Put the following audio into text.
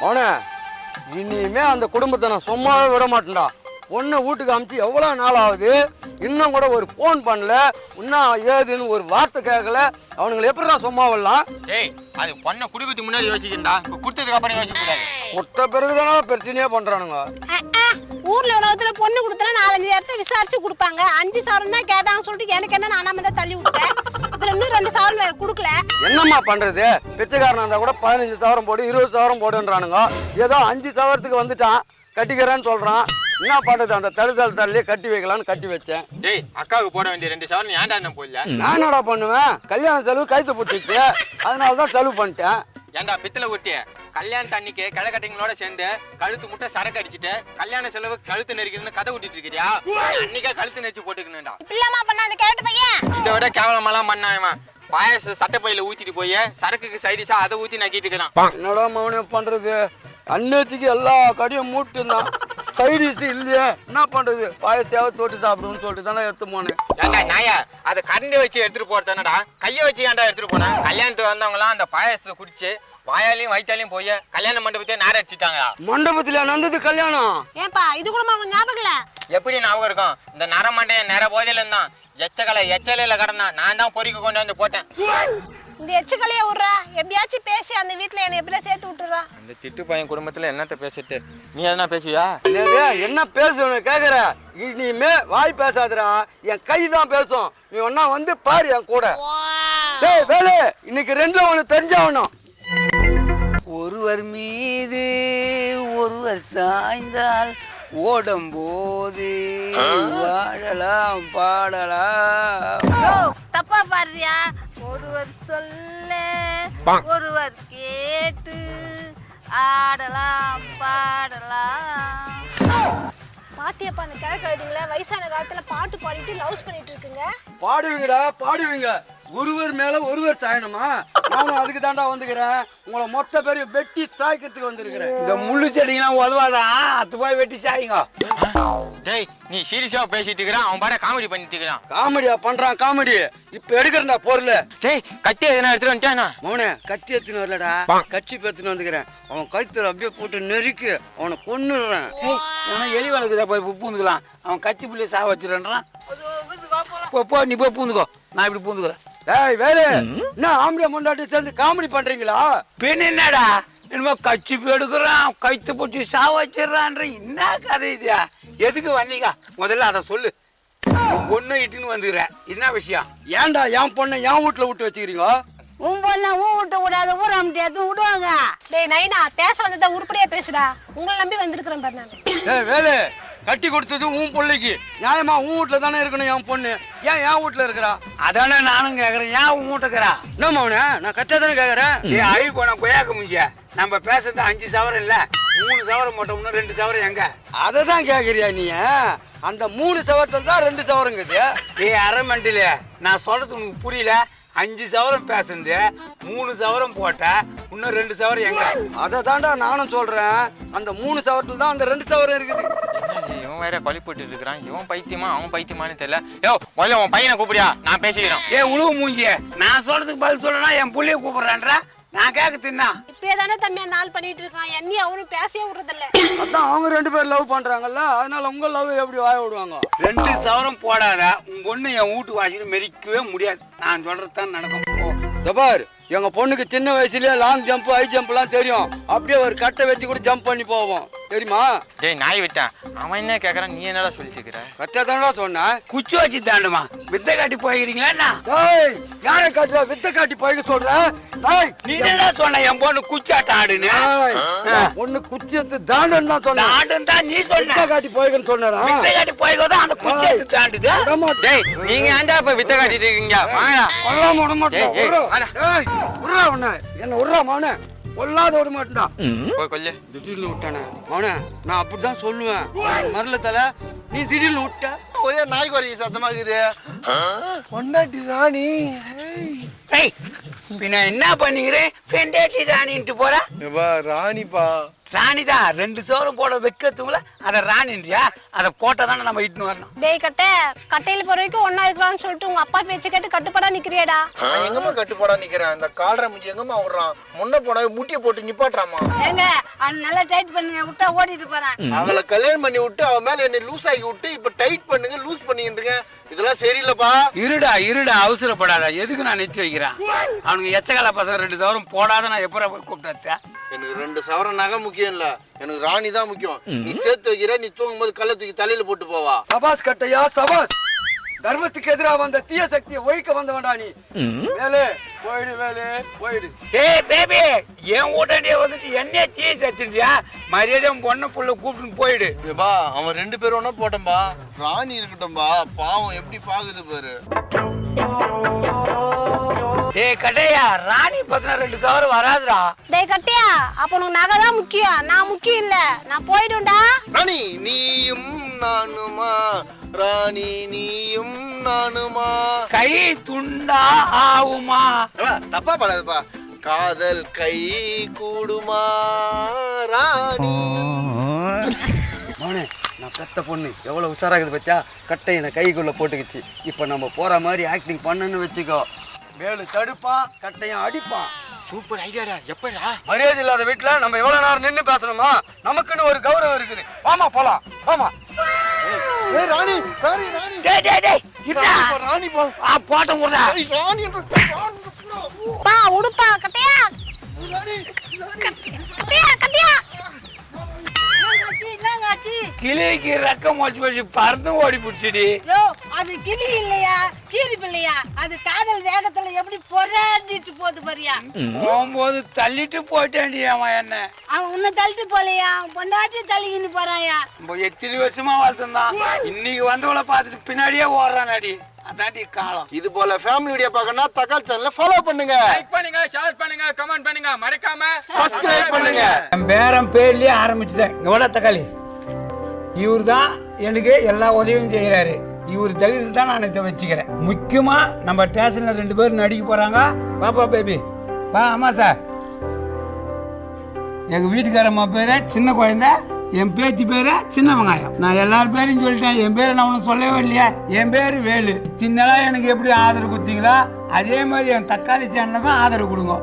அவனே இனிமே அந்த குடும்பத்தை நான் சும்மாவே விட மாட்டேன்டா. பொண்ணை வீட்டுக்கு அமுச்சு எவ்வளோ நாள் ஆகுது இன்னும் கூட ஒரு ஃபோன் பண்ணல. இன்னும் ஏதுன்னு ஒரு வார்த்தை கேட்கல அவனுங்களை எப்படி நான் சும்மா விடலாம்? டேய் அது பொண்ணை குடுக்கறதுக்கு முன்னாடி யோசிக்கண்டா இப்போ கொடுத்ததுக்கு அப்புறம் யோசிக்க கூடாது முட்டை பிறகுதானே பிரச்சனையே பண்றானுங்க. அஹ், அஹ். ஊர்ல உலகத்துல பொண்ணு கொடுத்தா நாலஞ்சு இடத்துல விசாரிச்சு கொடுப்பாங்க. அஞ்சு சவரம் தான் கேட்டாங்க சொல்லிட்டு எனக்கு என்ன நானாம தான் தள்ளி விட்டேன்? இதுல இன்னும் ரெண்டு சவரம் கொடுக்கல. என்னம்மா பண்றது? பிச்சைக்காரனா இருந்தா கூட பதினஞ்சு சவரம் போடு இருபது சவரம் போடுன்றானுங்க. ஏதோ அஞ்சு சவரத்துக்கு வந்துட்டான் கட்டிக்கிறேன்னு சொல்றான். என்ன பண்றது? அந்த தழுதல் தள்ளி கட்டி வைக்கலாம்னு கட்டி வச்சேன். டேய் அக்காவுக்கு போட வேண்டிய ரெண்டு சவரன் ஏன்டா என்ன போடல? நான் என்னடா பண்ணுவேன்? கல்யாண செலவு கைத்து போட்டுச்சு அதனால தான் செலவு பண்ணிட்டேன். ஏன்டா பித்தளை ஒட்டி கல்யாண தண்ணிக்கு களை கட்டிங்களோட சேர்ந்து கழுத்து முட்டை சரக்கு அடிச்சிட்டு கல்யாண செலவு கழுத்து நெரிக்குதுன்னு கதை விட்டுட்டு இருக்கிறியா? அன்னைக்கே கழுத்து நெரிச்சு போட்டுக்கணும்டா. இப்படிலாமா பண்ண அந்த கேட்டு பையன். இதை விட கேவலமெல்லாம் பண்ணாயமா பாயச சட்டைப்பையில ஊத்திட்டு போய் சரக்குக்கு சைடிஷா அதை ஊத்தி நக்கிட்டு இருக்கிறான். என்னடா மௌனே பண்றது? அன்னத்துக்கு எல்லா கடையும் மூட்டுந்தான். சைடிஸ் இல்லையே. என்ன பண்றது? பாயத்தையாவது தொட்டு சாப்பிடுன்னு சொல்லிட்டு தானே எடுத்து போனேன். ஏண்டா நாயா அதை கரண்டி வச்சு எடுத்துட்டு போறதானடா கையை வச்சு ஏன்டா எடுத்துட்டு போனேன் கல்யாணத்துக்கு வந்தவங்கலாம் அந்த பாயசத்தை குடிச்சு வாயாலையும் வயிற்றாலையும் போய் கல்யாண மண்டபத்தையே நேரம் அடிச்சுட்டாங்களா மண்டபத்துல நடந்தது கல்யாணம். ஏன்பா இது கூட உனக்கு ஞாபகம் இல்ல? எப்படி ஞாபகம் இருக்கும்? இந்த நரமண்டைய நிற போதையில இருந்தான். எச்சக்கலை எச்சலையில கடந்தான். நான் தான் பொறிக்க கொண்டு வந்து போட்டேன். இந்த எச்சுக்கலைய விட்றா. எப்படியாச்சும் பேசி அந்த வீட்டுல என்னை எப்படியா சேர்த்து விட்டுறா. அந்த திட்டு பையன் குடும்பத்துல என்னத்த பேசிட்டு? நீ எதனா பேசுவியா? என்னது? என்ன பேசணும் கேக்குற? இனிமே வாய் பேசாதடா. என் கை தான் பேசும். நீ ஒன்னா வந்து பாரு என் கூட. டேய் வேலு இன்னைக்கு ரெண்டுல ஒண்ணு தெரிஞ்சாகணும். ஒருவர் மீது ஒருவர் சாய்ந்தால் ஓடும் போது வாழலாம் பாடலாம். ஒருவர் சொல்ல ஒருவர் கேட்டு ஆடலாம் பாடலாம். பாத்தியப்பா அந்த கிழக்கு எழுதிங்களா வயசான காலத்துல பாட்டு பாடிட்டு லவ்ஸ் பண்ணிட்டு இருக்குங்க. பாடுவீங்கடா பாடுவீங்க. ஒருவர் மேல ஒருவர் சாயணுமா? நானும் அதுக்கு தாண்டா வந்துக்கிறேன். உங்களை மொத்த பேரையும் வெட்டி சாய்க்கிறதுக்கு வந்திருக்கிறேன். இந்த முள்ளு செடிங்கெல்லாம் உதவாதான் அத்து போய் வெட்டி சாயுங்க. டேய் நீ சீரியஸா பேசிட்டு இருக்கிறான். அவன் பாரு காமெடி பண்ணிட்டு இருக்கிறான். காமெடியா பண்றான் காமெடி. இப்ப எடுக்கிறேன்டா பொருள் டேய் கத்தி எதனா எடுத்துட்டு வந்துட்டானா மௌனே கத்தி எத்துன்னு வரலடா. கட்சி பேத்துன்னு வந்துக்கிறேன். அவன் கழுத்துல அப்படியே போட்டு நெருக்கி அவனை கொன்னுடுறேன். ஏன்னா எலி வளர்க்குதா போய் பூந்துக்கலாம். அவன் கச்சி புள்ளைய சா வச்சிடறான் போ போ நீ போய் பூந்துக்கோ. நான் இப்படி பூந்துக்கிறேன். ஏய் வேலு என்ன ஆம்பளை முண்டாட்டி சேர்ந்து காமெடி பண்றீங்களா? பின் என்னடா? என்னமோ கச்சி எடுக்கிறான் கைத்து போட்டு சா வச்சிடறான்ற என்ன கதை இது? எதுக்கு வந்தீங்க? முதல்ல அதை சொல்லு. பொண்ணு இட்டுன்னு வந்துக்கிற என்ன விஷயம்? ஏன்டா என் பொண்ணை என் வீட்டுல விட்டு வச்சுக்கிறீங்க? உன் பொண்ணை ஊ விட்டு விடாத ஊர முடியாது விடுவாங்க. டேய் நைனா பேச வந்ததா உருப்படியா பேசுடா. உங்களை நம்பி வந்திருக்கிறேன் பாரு நான். ஏய் வேலு கட்டி கொடுத்தது உன் பிள்ளைக்கு. நியாயமா உன் வீட்டுல தானே இருக்கணும் என் பொண்ணு? ஏன் என் வீட்டுல இருக்கிறா? அதானே நானும் கேக்குறேன். ஏன் உன் மூட்டைக்கிறா என்ன மௌனே நான் கச்சா தானே கேக்குறேன்? நீ அழி போன கொய்யாக்க முடிய நம்ம பேசுறது அஞ்சு சவரம் இல்ல. மூணு சவரம் போட்டோம்னா ரெண்டு சவரம் எங்க? அதை தான் கேக்குறியா நீ? அந்த மூணு சவரத்தில் தான் ரெண்டு சவரங்குது. ஏய் அரை மண்டில. நான் சொல்றது உனக்கு புரியல. அஞ்சு சவரம் பேசுனது. மூணு சவரம் போட்ட. இன்னும் ரெண்டு சவரம் எங்க? அதை தாண்டா நானும் சொல்றேன். அந்த மூணு சவரத்தில் தான் அந்த ரெண்டு சவரம் இருக்குது. இவன் வேற கொலை போட்டு இருக்கிறான். இவன் பைத்தியமா அவன் பைத்தியமான்னு தெரியல. யோ முதல்ல உன் பையனை கூப்பிடியா நான் பேசிக்கிறேன். ஏ உழுவு மூஞ்சிய. நான் சொல்றதுக்கு பதில் சொல்லனா என் புள்ளைய கூப்பிடுறான்ற? நான் கேட்க தின்னா. இப்படியே தானே தம்பி ஆள் பண்ணிட்டு இருக்கான். என்னையும் அவனும் பேசவே விடுறதில்ல. அதான் அவங்க ரெண்டு பேரும் லவ் பண்றாங்கல்ல அதனால உங்க லவ் எப்படி வாய விடுவாங்க? ரெண்டு சவரம் போடாத. உன் பொண்ணு என் வீட்டு வாசிட்டு மெரிக்கவே முடியாது. நான் சொல்றது தான் நடக்கும். போ. தபார் எங்க பொண்ணுக்கு சின்ன வயசுலயே லாங் ஜம்ப் ஹை ஜம்ப்லாம் தெரியும். அப்படியே ஒரு கட்டை வச்சு கூட ஜம்ப் பண்ணி போவோம். தெரியுமா? டேய் நாய் விட்டான் அவன் என்ன கேக்குறான்? நீ என்னடா சொல்லிட்டு இருக்கிற கட்டை தானடா சொன்னேன் குச்சி வச்சு தாண்டுமா. வித்தை காட்டி போயிருக்கீங்களா என்ன? டேய் யாரை காட்டுற? வித்த காட்டி போய்க்க சொல்ற? டேய் நீ என்னடா சொன்ன? என் பொண்ணு குச்சாட்டம் ஆடுன்னு. பொண்ணு குச்சி எடுத்து தாண்டுன்னு தான் சொன்னேன் ஆடுன்னு தான் நீ வித்த சொன்ன. காட்டி போய்க்கன்னு சொன்னடா. வித்தை காட்டி போய்க்கோ அந்த குச்சி எடுத்து தாண்டுது. டேய் நீங்க ஏன்டா இப்ப வித்த காட்டிட்டு இருக்கீங்க? வாங்கடா. கொல்லாம விட மாட்டேன். விட்றா உன்னை என்ன விட்றா மவனே? கொல்லாத விட மாட்டேன்டா போய் கொல்லு. திடீர்னு விட்டானே. மவனே நான் அப்படிதான் சொல்லுவேன். மரல தலை நீ திடீர்னு விட்ட. ஒரே நாய்க்கு ஒரே சத்தமா இருக்குது. பொண்டாட்டி ராணி. பின்ன என்ன பண்ணிக்கிறேன்? பெண்டேட்டி ராணின்ட்டு போற? எப்பா ராணிதான் ரெண்டு சோறும் போட வைக்கிறதுக்குள்ள அதை ராணின்றியா? அதை போட்டா தானே நம்ம இட்டுன்னு வரணும். டேய் கட்டை கட்டையில போற வரைக்கும் ஒன்னா இருக்கலாம்னு சொல்லிட்டு உங்க அப்பா பேச்சு கேட்டு கட்டுப்படா நிக்கிறியேடா. நான் எங்கம்மா கட்டுப்பாடா நிக்கிறேன்? இந்த கால்ற முஞ்சி எங்கம்மா விடுறான்? முன்ன போன முட்டிய போட்டு நிப்பாட்டுறாமா ஏங்க அவன் நல்லா டைட் பண்ணுங்க விட்டா ஓடிட்டு போறான். அவளை கல்யாணம் பண்ணி விட்டு அவ மேல என்னை லூஸ் ஆக்கி விட்டு இப்ப டைட் பண்ணுங்க லூஸ் இருக்கேன் இதெல்லாம் சரியில்லைப்பா. இருடா இருடா அவசரப்படாத. எதுக்கு நான் நிறுத்தி வைக்கிறேன்? அவனுக்கு எச்சகால பசங்க ரெண்டு சவரம் போடாத நான் எப்பறம் போய் கூப்பிட்டு எனக்கு ரெண்டு சவரம் நகை முக்கியம். இல்ல. எனக்கு ராணி தான் முக்கியம். நீ சேர்த்து வைக்கிற நீ தூங்கும் போது கல்ல தூக்கி தலையில போட்டு போவா. சபாஸ் கட்டையா? சபாஸ் தர்மத்துக்கு எதிரா வந்த தீய சக்தியை ஒழிக்க வந்த வேண்டா நீ வேலு போயிடு வேலு போயிடு. ஏய் பேபி என் உடனே வந்துட்டு என்னைய தீ சத்திருந்தியா மரியாதை பொண்ணு புள்ள கூப்பிட்டு போயிடு. ஏப்பா அவன் ரெண்டு பேரும் ஒண்ணா போட்டோம்பா ராணி இருக்கட்டும்பா. பாவம் எப்படி பாக்குது பாரு. ஏய் கட்டையா ராணி பத்தின ரெண்டு சவரம் வராதுடா. டேய் கட்டையா அப்ப உனக்கு நகை தான் முக்கியம். நான் முக்கியம் இல்ல. நான் போயிடும்டா. ராணி நீயும் நானுமா? ராணி நீயும் நானுமா? கை துண்டா ஆவுமா? தப்பா பாடாதுப்பா காதல் கை கூடுமா? ராணி. மவனே நான் பெத்த பொண்ணு. எவ்வளவு உஷாராகுது பத்தியா? கட்டை என்னை கைக்குள்ள போட்டுக்கிச்சு. இப்ப நம்ம போற மாதிரி ஆக்டிங் பண்ணுன்னு வச்சுக்கோ. வேலு தடுப்பான் கட்டையும் அடிப்பான் சூப்பர் ஐடியாடா. எப்படா? மரியாதை இல்லாத வீட்டுல நம்ம எவ்வளவு நேரம் நின்னு பேசணுமா? நமக்குன்னு ஒரு கௌரவம் இருக்குது. வாமா போலாம். வாமா. ஏய் ராணி ராணி ராணி. டேய் டேய் டேய் இருடா. ராணி பா, ராணி பா. ஆ போட்ட விடுறா. ஏய், ராணி என்று ராணி என்று. பா. உடுப்பா கட்டையா. ராணி கட்டையா கட்டையா. என்னங்காச்சி என்னங்காச்சி கிளிக்கு ரெக்கம் வச்சு வச்சு பறந்து ஓடி பிடிச்சிடி அது கிளி இல்லையா? கீரி பிள்ளையா? அது காதல் வேகத்துல எப்படி பொறாண்டிட்டு போகுது பாரியா? போகும்போது தள்ளிட்டு போயிட்டேன்டி அவன் என்ன. அவன் உன்னை தள்ளிட்டு போலையா பொண்டாட்டி தள்ளிக்கின்னு போறாயா? எத்தனை வருஷமா வளர்த்துந்தான் இன்னைக்கு வந்தவளை பார்த்துட்டு பின்னாடியே ஓடுறான் அடி அதான்டி காலம். இது போல ஃபேமிலி வீடியோ பார்க்கணும்னா தக்கால் சேனலை ஃபாலோ பண்ணுங்க. லைக் பண்ணுங்க ஷேர் பண்ணுங்க கமெண்ட் பண்ணுங்க. மறக்காம சப்ஸ்கிரைப் பண்ணுங்க. என் பேரன் பேர்லயே ஆரம்பிச்சுட்டேன். எவ்வளோ தக்காளி. இவர் தான் எனக்கு எல்லா உதவியும் செய்யறாரு இவர் தகுதி தான் நான் இதை வச்சுக்கிறேன். முக்கியமா நம்ம ஸ்டேஷன்ல ரெண்டு பேரும் நடிக்க போறாங்க. பாப்பா பேபி. பா ஆமா சார். எங்க வீட்டுக்காரம்மா பேரு சின்ன குழந்தை. என் பேத்தி பேரு சின்ன வெங்காயம். நான் எல்லார் பேரையும் சொல்லிட்டேன். என் பேரை நான் உனக்கு சொல்லவே இல்லையா. என் பேரு வேலு. இத்தனை எனக்கு எப்படி ஆதரவு கொடுத்தீங்களோ அதே மாதிரி என் தக்காளி சேனலுக்கும் ஆதரவு கொடுங்க.